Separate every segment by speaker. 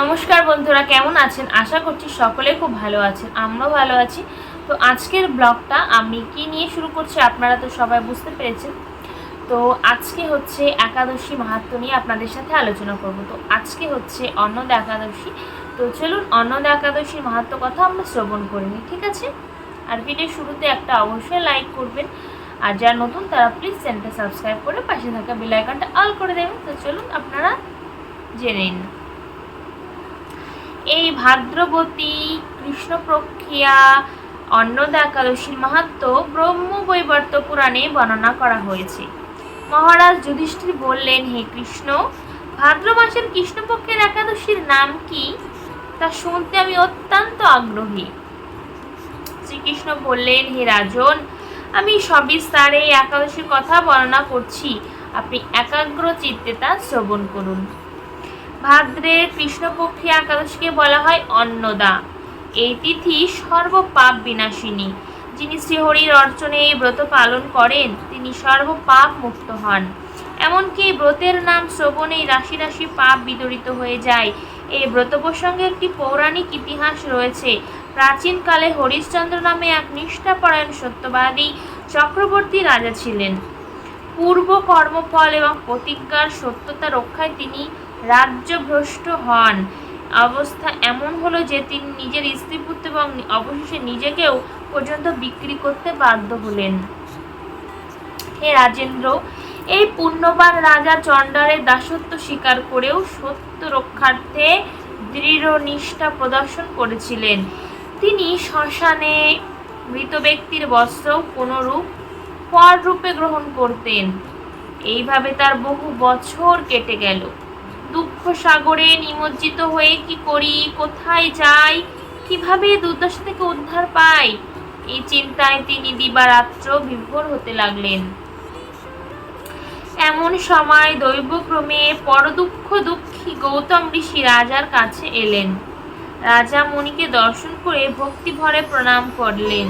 Speaker 1: নমস্কার বন্ধুরা, কেমন আছেন? আশা করছি সকলে খুব ভালো আছেন, আমরাও ভালো আছি। তো আজকের ব্লগটা আমি কি নিয়ে শুরু করছি আপনারা তো সবাই বুঝতে পেরেছেন। তো আজকে হচ্ছে একাদশী মাহাত্ম নিয়ে আপনাদের সাথে আলোচনা করব। তো আজকে হচ্ছে অন্নদা একাদশী। তো চলুন অন্নদা একাদশীর মাহাত্ম কথা আমরা শ্রবণ করে নিই, ঠিক আছে? আর ভিডিও শুরুতে একটা অবশ্যই লাইক করবেন। আর যারা নতুন তারা প্লিজ চ্যানেলটা সাবস্ক্রাইব করে পাশে থাকা বেল আইকনটা অল করে দেবেন। তো চলুন আপনারা জেনে নিন। এই ভাদ্রবতী কৃষ্ণপ্রক্রিয়া অন্নদা একাদশীর মাহাত্ম ব্রহ্মবৈবর্ত পুরাণে বর্ণনা করা হয়েছে। মহারাজ যুধিষ্ঠির বললেন, হে কৃষ্ণ ভাদ্র মাসের কৃষ্ণপক্ষের একাদশীর নাম কি? তা শুনতে আমি অত্যন্ত আগ্রহী। শ্রীকৃষ্ণ বললেন, হে রাজন, আমি সবিস্তারে একাদশীর কথা বর্ণনা করছি। আপনি একাগ্র চিত্তে তা শ্রবণ করুন। ভাদ্রের কৃষ্ণপক্ষী একাদশীকে বলা হয় অন্নদা। এই তিথি সর্বপাপ বিনাশিনী। যিনি শ্রীহরির অর্চনে এই ব্রত পালন করেন, তিনি সর্বপাপ মুক্ত হন। এমনকি ব্রতের নাম শ্রবণেই রাশি রাশি পাপ বিদরিত হয়ে যায়। এই ব্রত প্রসঙ্গে একটি পৌরাণিক ইতিহাস রয়েছে। প্রাচীনকালে হরিশ্চন্দ্র নামে এক নিষ্ঠাপরায়ণ সত্যবাদী চক্রবর্তী রাজা ছিলেন। পূর্ব কর্মফল এবং প্রতিজ্ঞার সত্যতা রক্ষায় তিনি রাজ্যভ্রষ্ট হন। অবস্থা এমন হলো যে তিনি নিজের স্ত্রী পুত্র এবং অবশেষে নিজেকেও পর্যন্ত বিক্রি করতে বাধ্য হলেন। হে রাজেন্দ্র, এই পুণ্যবান রাজা চণ্ডালের দাসত্ব স্বীকার করেও সত্য রক্ষার্থে দৃঢ় নিষ্ঠা প্রদর্শন করেছিলেন। তিনি শ্মশানে মৃত ব্যক্তির বস্ত্র কোনোরূপ পর রূপে গ্রহণ করতেন। এইভাবে তার বহু বছর কেটে গেল। দুঃখ সাগরে নিমজ্জিত হয়ে কি করি, কোথায় যাই, কীভাবে দুর্দশা থেকে উদ্ধার পাই? এই চিন্তায় তিনি দিবারাত্র বিভোর হতে লাগলেন। এমন সময় দৈবক্রমে পরদুঃখ দুঃখী গৌতম ঋষি রাজার কাছে এলেন। রাজা মণিকে দর্শন করে ভক্তি ভরে প্রণাম করলেন।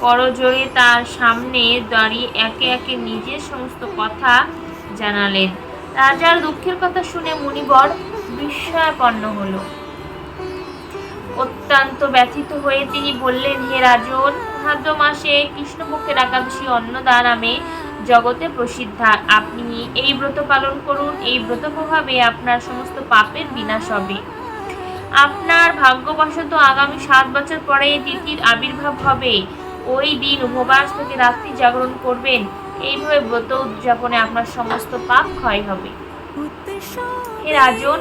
Speaker 1: করজোড়ে তার সামনে দাঁড়িয়ে একে একে নিজের সমস্ত কথা জানালেন। রাজার দুঃখের কথা শুনে মুনিবর বিস্ময়াপন্ন হলো। অত্যন্ত ব্যথিত হয়ে তিনি বললেন, হে রাজন ভাদ্র মাসে কৃষ্ণপক্ষের একাদশী অন্নদা নামে জগতে প্রসিদ্ধা। আপনি এই ব্রত পালন করুন, এই ব্রত প্রভাবে আপনার সমস্ত পাপের বিনাশ হবে। আপনার ভাগ্যবশত আগামী সাত বছর পরে তিথির আবির্ভাব হবে। ওই দিন উপবাস থেকে রাত্রি জাগরণ করবেন। এইভাবে ব্রত উদযাপনে আপনার সমস্ত পাপ ক্ষয় হবে। হে রাজন,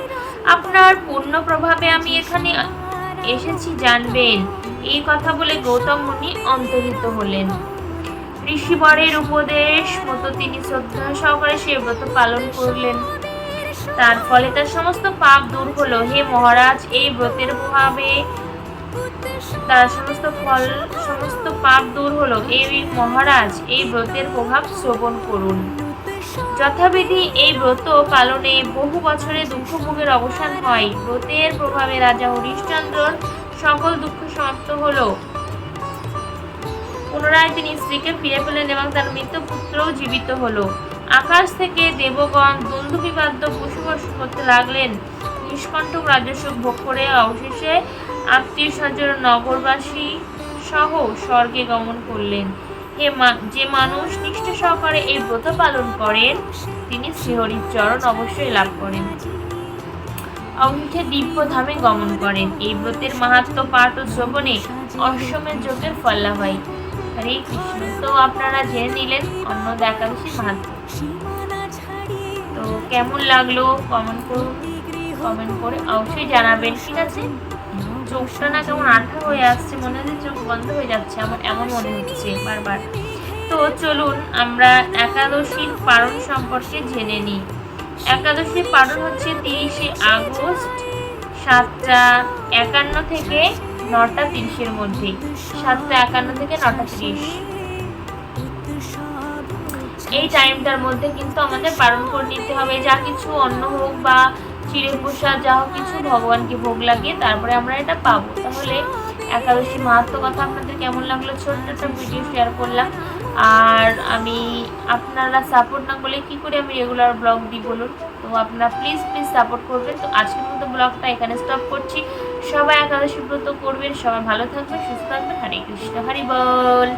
Speaker 1: আপনার পূর্ণ প্রভাবে আমি এখানে এসেছি, জানবেন। এই কথা বলে গৌতম মুনি অন্তর্হিত হলেন। ঋষিবরের উপদেশ মতো তিনি শ্রদ্ধা সহকারে সে ব্রত পালন করলেন। তার ফলে তার সমস্ত পাপ দূর হলো। হে মহারাজ, এই ব্রতের প্রভাবে তার সমস্ত ফল, সমস্ত পাপ দূর হলো। এই মহারাজ এই ব্রতের প্রভাব শ্রবণ করুন। যথাবিধি এই ব্রত পালনে বহু বছরে দুঃখ ভোগের অবসান হয়। ব্রতের প্রভাবে রাজা সকল দুঃখ সমাপ্ত হলো। পুনরায় তিনি স্ত্রীকে ফিরে পেলেন এবং তার মৃত পুত্রও জীবিত হলো। আকাশ থেকে দেবগণ দুন্দুবিবাদ্য পশুবশ করতে লাগলেন। নিষ্কণ্টক রাজস্ব ভোগ করে অবশেষে আত্মীয় স্বজন, নগরবাসী সহ স্বর্গে গমন করলেন। হে যে মানুষ নিষ্ঠা সহকারে এই ব্রত পালন করেন, তিনি শ্রীহরির চরণ অবশ্যই লাভ করেন। অবশেষে দিব্য ধামে গমন করেন। এই ব্রতের মাহাত্ম পাঠ ও শ্রবণে অশ্বমের যোগের ফল লাভ হয়। হরে কৃষ্ণ। তো আপনারা জেনে নিলেন অন্য একাদশীর মাহাত্ম। তো কেমন লাগল কমেন্ট করুন। কমেন্ট করে অবশ্যই জানাবেন, ঠিক আছে? চোখটা না কেমন আঠা হয়ে আসছে, মনে হচ্ছে চোখ বন্ধ হয়ে যাচ্ছে, আমার এমন মনে হচ্ছে বারবার। তো চলুন, আমরা একাদশীর পালন সম্পর্কে জেনে নিই। একাদশীর পালন হচ্ছে তিরিশে আগস্ট সাতটা একান্ন থেকে নটা তিরিশের মধ্যে। সাতটা একান্ন থেকে নটা তিরিশ। এই টাইমটার মধ্যে কিন্তু আমাদের পালন করে নিতে হবে, যা কিছু অন্ন হোক বা চিড়ে প্রসাদ যা কিছু, ভগবানকে ভোগ লাগিয়ে তারপরে আমরা এটা পাবো। তাহলে একাদশী মাহাত্ম কথা আপনাদের কেমন লাগল? ছোট্ট একটা ভিডিও শেয়ার করলাম। আর আমি আপনারা সাপোর্ট না করলে কী করে আমি রেগুলার ব্লগ দিই বলুন? তো আপনারা প্লিজ প্লিজ সাপোর্ট করবেন। তো আজকের মতো ব্লগটা এখানে স্টপ করছি। সবাই একাদশী ব্রত করবেন। সবাই ভালো থাকবেন, সুস্থ থাকবেন। হরে কৃষ্ণ, হরি বল।